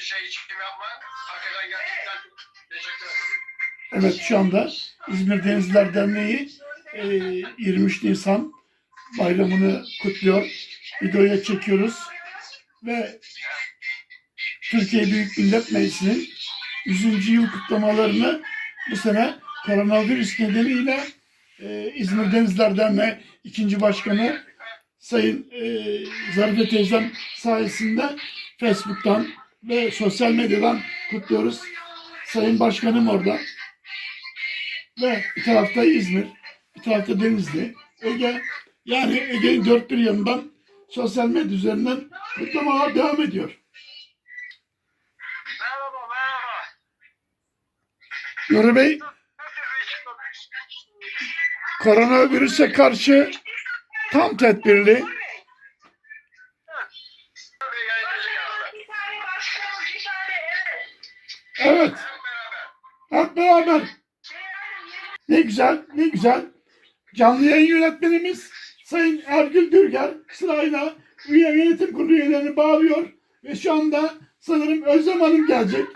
şey çekim yapmak hakikaten gerçekten teşekkür ederim. Evet şu anda İzmir Denizler Derneği e, 23 Nisan bayramını kutluyor. Videoya çekiyoruz. Ve Türkiye Büyük Millet Meclisi'nin 100. yıl kutlamalarını bu sene koronavirüs nedeniyle e, İzmir Denizler Derneği ikinci başkanı Sayın e, Zarife teyzem sayesinde Facebook'tan ve sosyal medyadan kutluyoruz. Sayın Başkanım orada. Ve bir tarafta İzmir, bir tarafta Denizli, Ege. Yani Ege'nin dört bir yanından sosyal medya üzerinden kutlamalar devam ediyor. Merhaba, merhaba. Nuri Bey, koronavirüse karşı tam tedbirli. Evet, Hep beraber. Ne güzel, ne güzel. Canlı yayın yönetmenimiz Sayın Ergül Dürger sırayla üye yönetim kurulu üyelerini bağlıyor. Ve şu anda sanırım Özlem Hanım gelecek.